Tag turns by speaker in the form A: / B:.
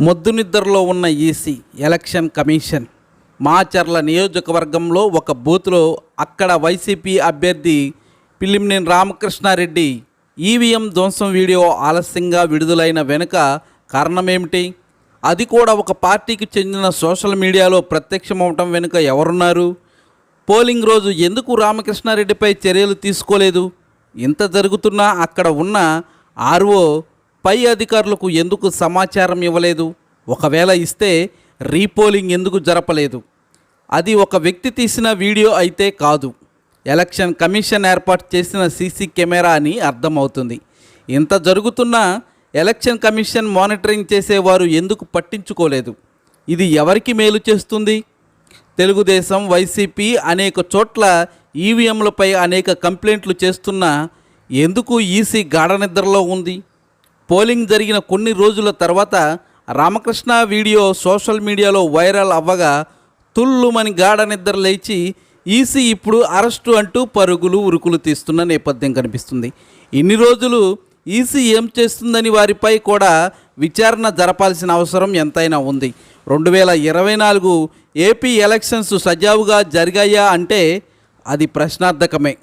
A: మొద్దు నిద్రలో ఉన్న ఈసీ ఎలక్షన్ కమిషన్. మాచర్ల నియోజకవర్గంలో ఒక బూత్లో అక్కడ వైసీపీ అభ్యర్థి పిల్లిమినేని రామకృష్ణారెడ్డి ఈవీఎం ధ్వంసం వీడియో ఆలస్యంగా విడుదలైన వెనుక కారణమేమిటి? అది కూడా ఒక పార్టీకి చెందిన సోషల్ మీడియాలో ప్రత్యక్షమవటం వెనుక ఎవరున్నారు? పోలింగ్ రోజు ఎందుకు రామకృష్ణారెడ్డిపై చర్యలు తీసుకోలేదు? ఇంత జరుగుతున్నా అక్కడ ఉన్న ఆర్ఓ పై అధికారులకు ఎందుకు సమాచారం ఇవ్వలేదు? ఒకవేళ ఇస్తే రీపోలింగ్ ఎందుకు జరపలేదు? అది ఒక వ్యక్తి తీసిన వీడియో అయితే కాదు. ఎలక్షన్ కమిషన్ ఏర్పాటు చేసిన సీసీ కెమెరా అని అర్థమవుతుంది. ఇంత జరుగుతున్నా ఎలక్షన్ కమిషన్ మానిటరింగ్ చేసేవారు ఎందుకు పట్టించుకోలేదు? ఇది ఎవరికి మేలు చేస్తుంది? తెలుగుదేశం వైసీపీ అనేక చోట్ల ఈవీఎంలపై అనేక కంప్లైంట్లు చేస్తున్నా ఎందుకు ఈసీ గాఢ నిద్రలో ఉంది? పోలింగ్ జరిగిన కొన్ని రోజుల తర్వాత రామకృష్ణ వీడియో సోషల్ మీడియాలో వైరల్ అవ్వగా తుల్లుమని గాఢ నిద్ర లేచి ఈసీ ఇప్పుడు అరెస్టు అంటూ పరుగులు ఉరుకులు తీస్తున్న నేపథ్యం కనిపిస్తుంది. ఇన్ని రోజులు ఈసీ ఏం చేస్తుందని వారిపై కూడా విచారణ జరపాల్సిన అవసరం ఎంతైనా ఉంది. రెండు వేల ఇరవై నాలుగు ఏపీ ఎలక్షన్స్ సజావుగా జరిగాయా అంటే అది ప్రశ్నార్థకమే.